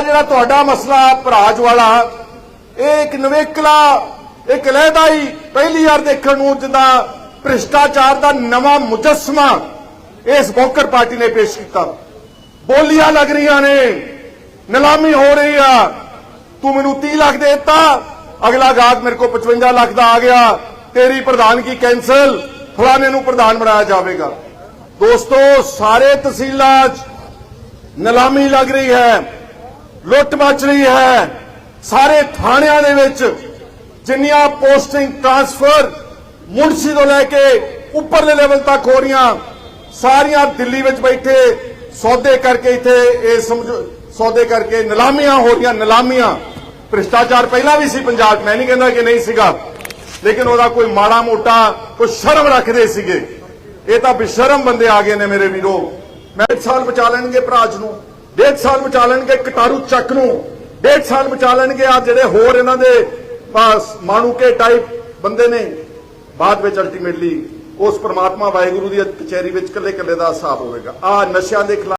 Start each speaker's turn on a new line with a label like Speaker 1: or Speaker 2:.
Speaker 1: ਆ ਜਿਹੜਾ ਤੁਹਾਡਾ ਮਸਲਾ ਭਰਾਜ ਵਾਲਾ ਇਹ ਇੱਕ ਨਵੇਕਲਾ, ਇੱਕ ਲਹਿਦਾ ਹੀ ਪਹਿਲੀ ਵਾਰ ਦੇਖਣ ਨੂੰ ਜਿੱਦਾਂ ਭ੍ਰਿਸ਼ਟਾਚਾਰ ਦਾ ਨਵਾਂ ਮੁਜਸਮਾ ਇਸ ਬੋਕਰ ਪਾਰਟੀ ਨੇ ਪੇਸ਼ ਕੀਤਾ। ਬੋਲੀਆਂ ਲੱਗ ਰਹੀਆਂ ਨੇ, ਨਿਲਾਮੀ ਹੋ ਰਹੀ ਆ। ਤੂੰ ਮੈਨੂੰ 30 ਲੱਖ ਦੇ ਦਿੱਤਾ, ਅਗਲਾ ਗਾਹਕ ਮੇਰੇ ਕੋਲ 55 ਲੱਖ ਦਾ ਆ ਗਿਆ। ਤੇਰੀ ਪ੍ਰਧਾਨਗੀ ਕੈਂਸਲ, ਫਲਾਣੇ ਨੂੰ ਪ੍ਰਧਾਨ ਬਣਾਇਆ ਜਾਵੇਗਾ। ਦੋਸਤੋ, ਸਾਰੇ ਤਹਿਸੀਲਾਂ 'ਚ ਨਿਲਾਮੀ ਲੱਗ ਰਹੀ ਹੈ। ਲੁੱਟ ਮਚ ਰਹੀ ਹੈ। ਸਾਰੇ ਥਾਣਿਆਂ ਦੇ ਵਿੱਚ ਜਿੰਨੀਆਂ ਪੋਸਟਿੰਗ ਟ੍ਰਾਂਸਫਰ ਮੁਨਸੀ ਤੋਂ ਲੈ ਕੇ ਉੱਪਰਲੇ ਲੈਵਲ ਤੱਕ ਹੋ ਰਹੀਆਂ, ਸਾਰੀਆਂ ਦਿੱਲੀ ਵਿੱਚ ਬੈਠੇ ਸੌਦੇ ਕਰਕੇ ਇੱਥੇ ਇਹ ਸਮਝੋ ਸੌਦੇ ਕਰਕੇ ਨਿਲਾਮੀਆਂ ਹੋ ਰਹੀਆਂ, ਨਿਲਾਮੀਆਂ। ਭ੍ਰਿਸ਼ਟਾਚਾਰ ਪਹਿਲਾਂ ਵੀ ਸੀ ਪੰਜਾਬ 'ਚ, ਮੈਂ ਨਹੀਂ ਕਹਿੰਦਾ ਕਿ ਨਹੀਂ ਸੀਗਾ। ਲੇਕਿਨ ਉਹਦਾ ਕੋਈ ਮਾੜਾ ਮੋਟਾ ਕੋਈ ਸ਼ਰਮ ਰੱਖਦੇ ਸੀਗੇ। ਇਹ ਤਾਂ ਬਿਸ਼ਰਮ ਬੰਦੇ ਆ ਗਏ ਨੇ ਮੇਰੇ ਵੀਰੋ। ਮੈਂ ਇੱਕ ਸਾਲ ਬਚਾ ਲੈਣਗੇ ਭਰਾਜ ਨੂੰ। ਡੇਢ ਸਾਲ ਮਚਾ ਲੈਣਗੇ ਕਟਾਰੂ ਚੱਕ ਨੂੰ। ਡੇਢ ਸਾਲ ਮਚਾ ਲੈਣਗੇ ਆ ਜਿਹੜੇ ਹੋਰ ਇਹਨਾਂ ਦੇ ਪਾਸ ਮਾਣੂਕੇ ਟਾਈਪ ਬੰਦੇ ਨੇ। ਬਾਅਦ ਵਿੱਚ ਅਲਟੀਮੇਟਲੀ ਉਸ ਪ੍ਰਮਾਤਮਾ ਵਾਹਿਗੁਰੂ ਦੀ ਕਚਹਿਰੀ ਵਿੱਚ ਇਕੱਲੇ ਇਕੱਲੇ ਦਾ ਹਿਸਾਬ ਹੋਵੇਗਾ। ਆ ਨਸ਼ਿਆਂ ਦੇ ਖਿਲਾਫ